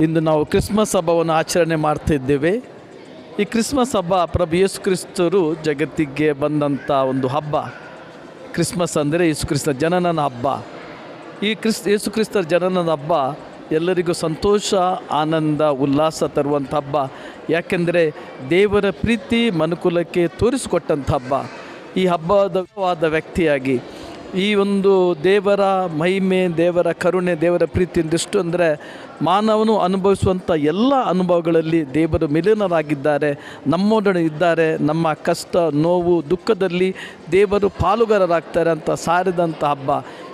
ಇಂದು ನಾವು ಕ್ರಿಸ್ಮಸ್ ಹಬ್ಬವನ್ನು ಆಚರಣೆ ಮಾಡ್ತಿದ್ದೇವೆ ಈ ಕ್ರಿಸ್ಮಸ್ ಹಬ್ಬ ಪ್ರಭು ಯೇಸು ಕ್ರಿಸ್ತರು ಜಗತ್ತಿಗೆ ಬಂದಂಥ ಒಂದು ಹಬ್ಬ. ಕ್ರಿಸ್ಮಸ್ ಅಂದರೆ ಯೇಸು ಕ್ರಿಸ್ತ ಜನನನ ಹಬ್ಬ. ಈ ಕ್ರಿಸ್, ಯೇಸು ಕ್ರಿಸ್ತರ ಜನನದ ಹಬ್ಬ ಎಲ್ಲರಿಗೂ ಸಂತೋಷ, ಆನಂದ, ಉಲ್ಲಾಸ ತರುವಂಥ ಹಬ್ಬ. ಯಾಕೆಂದರೆ ದೇವರ ಪ್ರೀತಿ ಮನುಕುಲಕ್ಕೆ ತೋರಿಸಿಕೊಟ್ಟಂಥ ಹಬ್ಬ. ಈ ಹಬ್ಬದವಾದ ವ್ಯಕ್ತಿಯಾಗಿ ಈ ಒಂದು ದೇವರ ಮಹಿಮೆ, ದೇವರ ಕರುಣೆ, ದೇವರ ಪ್ರೀತಿ ಎಂದಿಷ್ಟು ಅಂದರೆ ಮಾನವನು ಅನುಭವಿಸುವಂಥ ಎಲ್ಲ ಅನುಭವಗಳಲ್ಲಿ ದೇವರು ಮಿಲನರಾಗಿದ್ದಾರೆ, ನಮ್ಮೊಡನೆ ಇದ್ದಾರೆ, ನಮ್ಮ ಕಷ್ಟ, ನೋವು, ದುಃಖದಲ್ಲಿ ದೇವರು ಪಾಲುಗಾರರಾಗ್ತಾರೆ ಅಂತ ಸಾರಿದಂಥ ಹಬ್ಬ.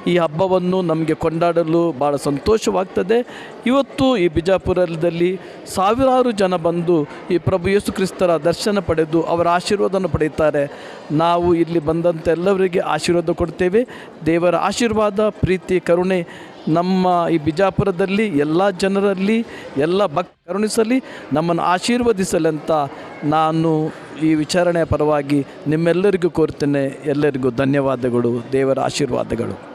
ಈ ಹಬ್ಬವನ್ನು ನಮಗೆ ಕೊಂಡಾಡಲು ಭಾಳ ಸಂತೋಷವಾಗ್ತದೆ. ಇವತ್ತು ಈ ಬಿಜಾಪುರದಲ್ಲಿ ಸಾವಿರಾರು ಜನ ಬಂದು ಈ ಪ್ರಭು ಯೇಸು ಕ್ರಿಸ್ತರ ದರ್ಶನ ಪಡೆದು ಅವರ ಆಶೀರ್ವಾದವನ್ನು ಪಡೆಯುತ್ತಾರೆ. ನಾವು ಇಲ್ಲಿ ಬಂದಂಥ ಎಲ್ಲವರಿಗೆ ಆಶೀರ್ವಾದ ಕೊಡ್ತೇವೆ. ದೇವರ ಆಶೀರ್ವಾದ, ಪ್ರೀತಿ, ಕರುಣೆ ನಮ್ಮ ಈ ಬಿಜಾಪುರದಲ್ಲಿ, ಎಲ್ಲ ಜನರಲ್ಲಿ, ಎಲ್ಲ ಭಕ್ ಕರುಣಿಸಲಿ, ನಮ್ಮನ್ನು ಆಶೀರ್ವದಿಸಲಿ ನಾನು ಈ ವಿಚಾರಣೆಯ ಪರವಾಗಿ ನಿಮ್ಮೆಲ್ಲರಿಗೂ ಕೋರ್ತೇನೆ. ಎಲ್ಲರಿಗೂ ಧನ್ಯವಾದಗಳು. ದೇವರ ಆಶೀರ್ವಾದಗಳು.